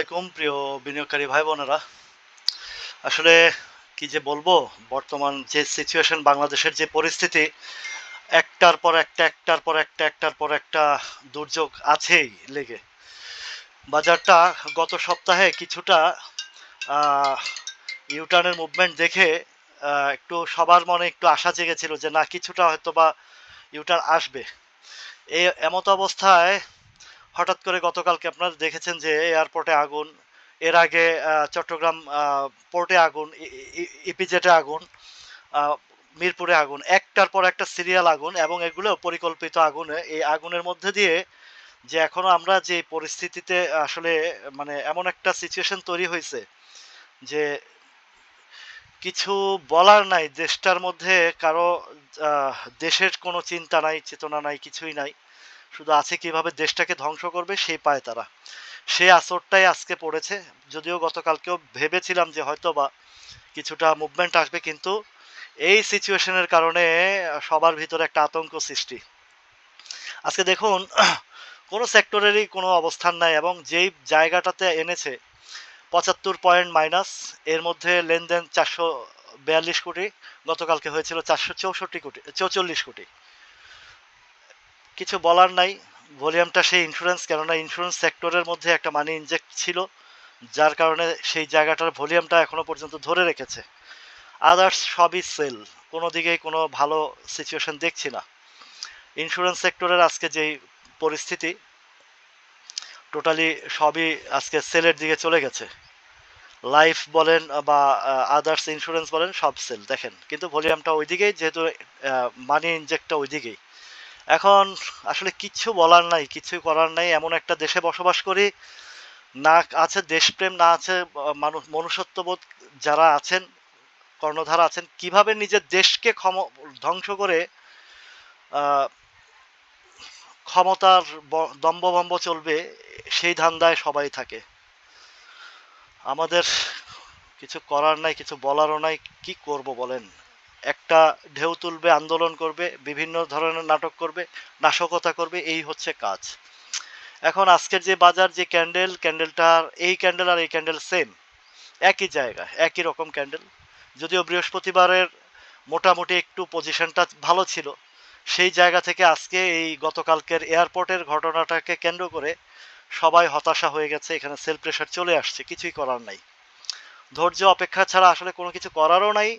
আলাইকুম, প্রিয় বিনিয়োগকারী ভাই বোনেরা আসলে কি যে বলব, বর্তমান যে সিচুয়েশন বাংলাদেশের যে পরিস্থিতি, একটার পর একটা, একটার পর একটা, একটার পর একটা দুর্যোগ আছেই লেগে। বাজারটা গত সপ্তাহে কিছুটা ইউটার্নের মুভমেন্ট দেখে একটু সবার মনে একটু আশা জেগেছিল যে না, কিছুটা হয়তো বা ইউটার্ন আসবে। এই এমত অবস্থায় হঠাৎ করে গতকালকে আপনারা দেখেছেন যে এয়ারপোর্টে আগুন, এর আগে চট্টগ্রাম পোর্টে আগুন ইপিজেটে আগুন মিরপুরে আগুন, একটার পর একটা সিরিয়াল আগুন এবং এগুলো পরিকল্পিত আগুনে, এই আগুনের মধ্যে দিয়ে যে এখনও আমরা যে পরিস্থিতিতে আসলে মানে এমন একটা সিচুয়েশন তৈরি হয়েছে যে কিছু বলার নাই, দেশটার মধ্যে কারও দেশের কোনো চিন্তা নাই, চেতনা নাই, কিছুই নাই। শুধু আছে কীভাবে দেশটাকে ধ্বংস করবে, সেই পায় তারা। সেই আসরটাই আজকে পড়েছে। যদিও গতকালকেও ভেবেছিলাম যে হয়তো বা কিছুটা মুভমেন্ট আসবে, কিন্তু এই সিচুয়েশনের কারণে সবার ভিতরে একটা আতঙ্ক সৃষ্টি। আজকে দেখুন, কোনো সেক্টরেরই কোনো অবস্থান নাই এবং যেই জায়গাটাতে এনেছে, পঁচাত্তর পয়েন্ট মাইনাস, এর মধ্যে লেনদেন চারশো বিয়াল্লিশ কোটি, গতকালকে হয়েছিল চারশো চৌষট্টি কোটি, চৌচল্লিশ কোটি। কিছু বলার নাই। ভলিউমটা সেই ইন্স্যুরেন্স কেননা ইন্স্যুরেন্স সেক্টরের মধ্যে একটা মানি ইনজেক্ট ছিল, যার কারণে সেই জায়গাটার ভলিউমটা এখনও পর্যন্ত ধরে রেখেছে। আদার্স সবই সেল কোনো দিকেই কোনো ভালো সিচুয়েশন দেখছি না। ইন্স্যুরেন্স সেক্টরের আজকে যেই পরিস্থিতি টোটালি সবই আজকে সেলের দিকে চলে গেছে। লাইফ বলেন বা আদার্স ইন্স্যুরেন্স বলেন, সব সেল দেখেন। কিন্তু ভলিউমটা ওইদিকেই, যেহেতু মানি ইনজেক্টটা ওইদিকেই। এখন আসলে কিচ্ছু বলার নাই কিছু করার নাই। এমন একটা দেশে বসবাস করি, না আছে দেশপ্রেম, না আছে মানুষ, মনুষ্যত্ববোধ যারা আছেন, কর্ণধার আছেন, কীভাবে নিজের দেশকে ক্ষম, ধ্বংস করে ক্ষমতার ব- দম্বভম্ব চলবে, সেই ধান্দায় সবাই থাকে। আমাদের কিছু করার নাই, কিছু বলারও নাই, কি করব বলেন? একটা ঢেউ তুলবে, আন্দোলন করবে, বিভিন্ন ধরনের নাটক করবে, নাশকতা করবে, এই হচ্ছে কাজ। এখন আজকের যে বাজার, যে ক্যান্ডেল ক্যান্ডেলটার এই ক্যান্ডেল আর এই ক্যান্ডেল সেম একই জায়গা, একই রকম ক্যান্ডেল। যদিও বৃহস্পতিবারের মোটামুটি একটু পজিশনটা ভালো ছিল, সেই জায়গা থেকে আজকে এই গতকালকের এয়ারপোর্টের ঘটনাটাকে কেন্দ্র করে সবাই হতাশা হয়ে গেছে, এখানে সেল প্রেশার চলে আসছে, কিছুই করার নাই। ধৈর্য, অপেক্ষা ছাড়া আসলে কোনো কিছু করারও নাই।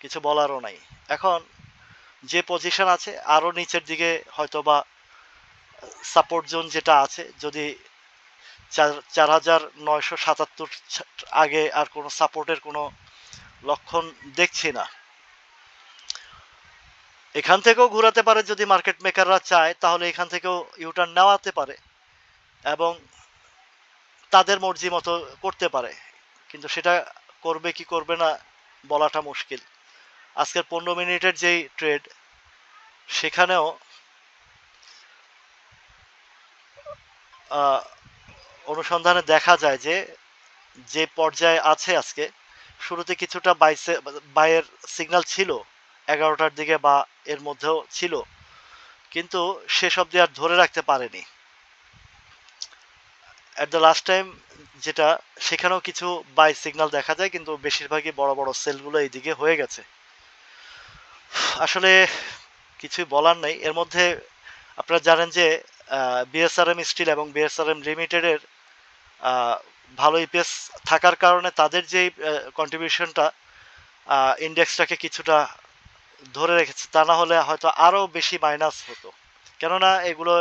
কিছু বলারও নাই। এখন যে পজিশন আছে আরও নিচের দিকে হয়তো বা সাপোর্ট জোন যেটা আছে, যদি চার হাজার নয়শো সাতাত্তর আগে আর কোনো সাপোর্টের কোনো লক্ষণ দেখছি না। এখান থেকেও ঘোরাতে পারে যদি মার্কেট মেকাররা চায়, তাহলে এখান থেকেও ইউটার্ন নেওয়াতে পারে এবং তাদের মর্জি মতো করতে পারে। কিন্তু সেটা করবে কি করবে না, বলাটা মুশকিল। আজকের পনেরো মিনিটের যেই ট্রেড সেখানেও অনুসন্ধানে দেখা যায় যে যে পর্যায়ে আছে আজকে, শুরুতে কিছুটা বাইসে বাইয়ের সিগনাল ছিল, এগারোটার দিকে বা এর মধ্যেও ছিল, কিন্তু শেষ অবধি আর ধরে রাখতে পারেনি। অ্যাট দ্য লাস্ট টাইম যেটা, সেখানেও কিছু বাই সিগন্যাল দেখা যায়, কিন্তু বেশিরভাগই বড় বড় সেলগুলো এইদিকে হয়ে গেছে। আসলে কিছুই বলার নেই। এর মধ্যে আপনারা জানেন যে বিএসআরএম স্টিল এবং বিএসআরএম লিমিটেডের ভালো ইপিএস থাকার কারণে তাদের যে কন্ট্রিবিউশনটা ইন্ডেক্সটাকে কিছুটা ধরে রেখেছে, তা না হলে হয়তো আরও বেশি মাইনাস হতো। কেননা এগুলো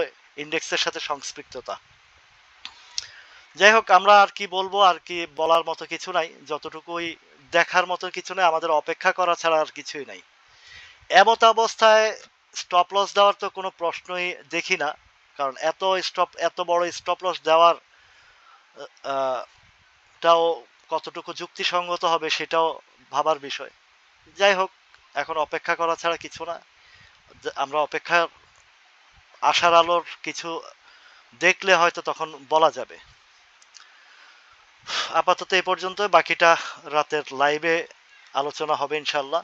ইন্ডেক্সের সাথে সংস্পৃক্ততা যাই হোক, আমরা আর কি বলব, আর কি বলার মতো কিছু নাই। যতটুকুই দেখার মতো কিছু নেই, আমাদের অপেক্ষা করা ছাড়া আর কিছুই নাই। এমত অবস্থায় স্টপ লস দেওয়ার তো কোনো প্রশ্নই দেখি না, কারণ এত স্টপ এত বড় স্টপ লস দেওয়ার টাও কতটুকু যুক্তিসঙ্গত হবে সেটাও ভাবার বিষয়। যাই হোক, এখন অপেক্ষা করা ছাড়া কিছু না। আমরা অপেক্ষা আশার আলোর কিছু দেখলে হয়তো তখন বলা যাবে। আপাতত এই পর্যন্ত বাকিটা রাতের লাইভে আলোচনা হবে ইনশাল্লাহ